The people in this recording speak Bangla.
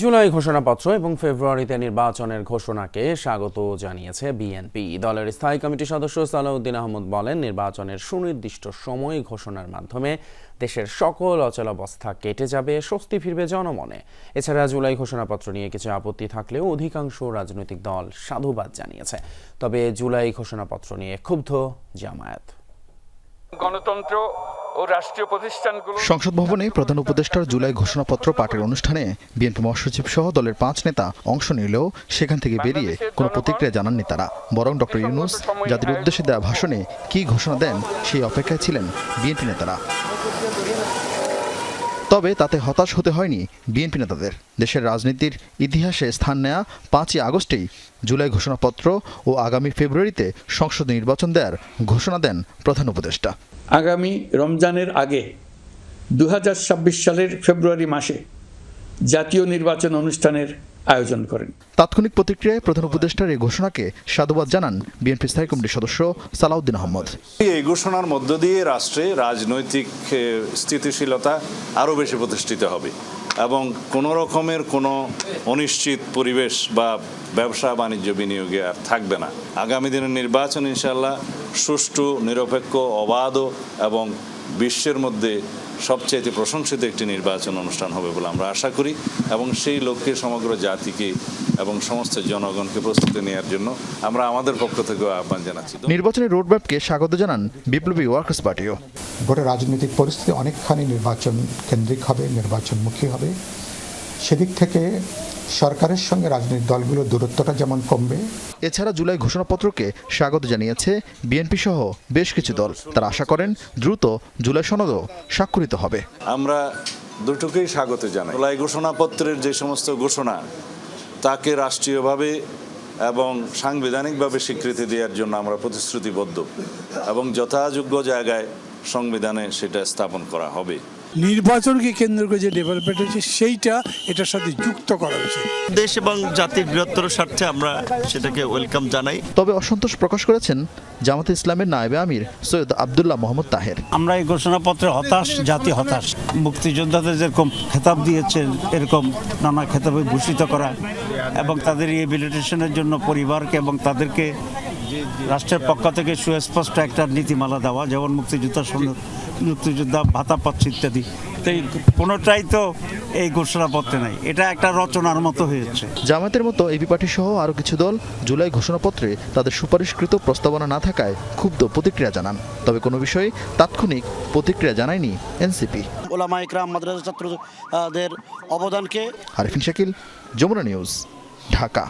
জুলাই ঘোষণাপত্র এবং ফেব্রুয়ারিতে নির্বাচনের ঘোষণাকে স্বাগত জানিয়েছে বিএনপি। দলের স্থায়ী কমিটির সদস্য সালাউদ্দিন আহমদ বলেন, নির্বাচনের সুনির্দিষ্ট সময় ঘোষণার মাধ্যমে দেশের সকল অচলাবস্থা কেটে যাবে, স্বস্তি ফিরবে জনমনে। এছাড়া জুলাই ঘোষণাপত্র নিয়ে কিছু আপত্তি থাকলেও অধিকাংশ রাজনৈতিক দল সাধুবাদ জানিয়েছে। তবে জুলাই ঘোষণাপত্র নিয়ে ক্ষুব্ধ জামায়াত। গণতন্ত্র ও রাষ্ট্রীয় প্রতিষ্ঠানগুলো সংসদ ভবনে প্রধান উপদেষ্টার জুলাই ঘোষণাপত্র পাঠের অনুষ্ঠানে বিএনপি মহাসচিব সহ দলের পাঁচ নেতা অংশ নিলেও সেখান থেকে বেরিয়ে কোনো প্রতিক্রিয়া জানাননি তারা। বরং ডক্টর ইউনুস জাতির উদ্দেশ্যে দেওয়া ভাষণে কি ঘোষণা দেন সেই অপেক্ষায় ছিলেন বিএনপি নেতারা। তবে তাতে হতাশ হতে হয়নি বিএনপি নেতাদের। দেশের রাজনীতির ইতিহাসে স্থান নেয়া পাঁচই আগস্টেই জুলাই ঘোষণাপত্র ও আগামী ফেব্রুয়ারিতে সংসদ নির্বাচন দেওয়ার ঘোষণা দেন প্রধান উপদেষ্টা। আগামী রমজানের আগে দু হাজার ছাব্বিশ সালের ফেব্রুয়ারি মাসে জাতীয় নির্বাচন অনুষ্ঠানের আয়োজন করেন। তাৎক্ষণিক প্রতিক্রিয়ায় প্রধান উপদেষ্টার এই ঘোষণাকে সাধুবাদ জানান বিএনপি স্থায়ী কমিটির সদস্য সালাউদ্দিন আহমদ। এই ঘোষণার মধ্য দিয়ে রাষ্ট্রে রাজনৈতিক স্থিতিশীলতা আরও বেশি প্রতিষ্ঠিত হবে এবং কোনো রকমের কোনো অনিশ্চিত পরিবেশ বা ব্যবসা বাণিজ্য বিনিয়োগে আর থাকবে না। আগামী দিনের নির্বাচন ইনশাল্লাহ সুষ্ঠু নিরপেক্ষ অবাধ এবং বিশ্বের মধ্যে সবচাইতে প্রশংসিত একটি নির্বাচন অনুষ্ঠান হবে বলে আমরা আশা করি এবং সেই লক্ষ্যে সমগ্র জাতিকে এবং সমস্ত জনগণকে প্রস্তুতি নেওয়ার জন্য আমরা আমাদের পক্ষ থেকেও আহ্বান জানাচ্ছি। নির্বাচনের রোডম্যাপকে স্বাগত জানান বিপ্লবী ওয়ার্কার্স পার্টিও। গোটা রাজনৈতিক পরিস্থিতি অনেকখানি নির্বাচন কেন্দ্রিক হবে নির্বাচনমুখী হবে। সেদিক থেকে সরকারের সঙ্গে রাজনৈতিক দলগুলোর দূরত্বটা যেমন কমবে। এছাড়া জুলাই ঘোষণাপত্রকে স্বাগত জানিয়েছে বিএনপি সহ বেশ কিছু দল। তারা আশা করেন দ্রুত জুলাই সনদও স্বাক্ষরিত হবে। আমরা দুটোকেই স্বাগত জানাই। জুলাই ঘোষণাপত্রের যে সমস্ত ঘোষণা তাকে রাষ্ট্রীয়ভাবে এবং সাংবিধানিকভাবে স্বীকৃতি দেওয়ার জন্য আমরা প্রতিশ্রুতিবদ্ধ এবং যথাযোগ্য জায়গায় সংবিধানে সেটা স্থাপন করা হবে। নির্বাচনকে কেন্দ্র করে যে ডেভেলপমেন্ট হচ্ছে সেইটা এটার সাথে যুক্ত করা উচিত দেশ এবং জাতির বৃহত্তর স্বার্থে আমরা সেটাকে ওয়েলকাম জানাই। তবে অসন্তোষ প্রকাশ করেছেন জামাতে ইসলামের নায়েবে আমির সৈয়দ আবদুল্লাহ মোহাম্মদ তাহের। আমরা এই ঘোষণাপত্রে হতাশ জাতি হতাশ। মুক্তিযোদ্ধাদের যেরকম খেতাব দিয়েছেন এরকম নানা খেতাবে ভূষিত করা এবং তাদের রিহেবিলিটেশনের জন্য পরিবারকে এবং তাদেরকে রাষ্ট্রের পক্ষ থেকে সুস্পষ্ট একটা নীতিমালা দেওয়া যেমন মুক্তিযোদ্ধা মুক্তিযোদ্ধা ভাতা পাচ্ছে ইত্যাদি। তো এই কোনোটাই তো এই ঘোষণাপত্রে নাই। এটা একটা রচনার মতো হয়েছে। জামাতের মতো এবি পার্টি সহ আরও কিছু দল জুলাই ঘোষণাপত্রে তাদের সুপারিশকৃত প্রস্তাবনা না থাকায় ক্ষুব্ধ প্রতিক্রিয়া জানান। তবে কোনো বিষয়ে তাৎক্ষণিক প্রতিক্রিয়া জানায়নি এনসিপি ওলামা ইকরাম মাদ্রাসা ছাত্রদের অবদানকে আরিফিন শাকিল যমুনা নিউজ ঢাকা।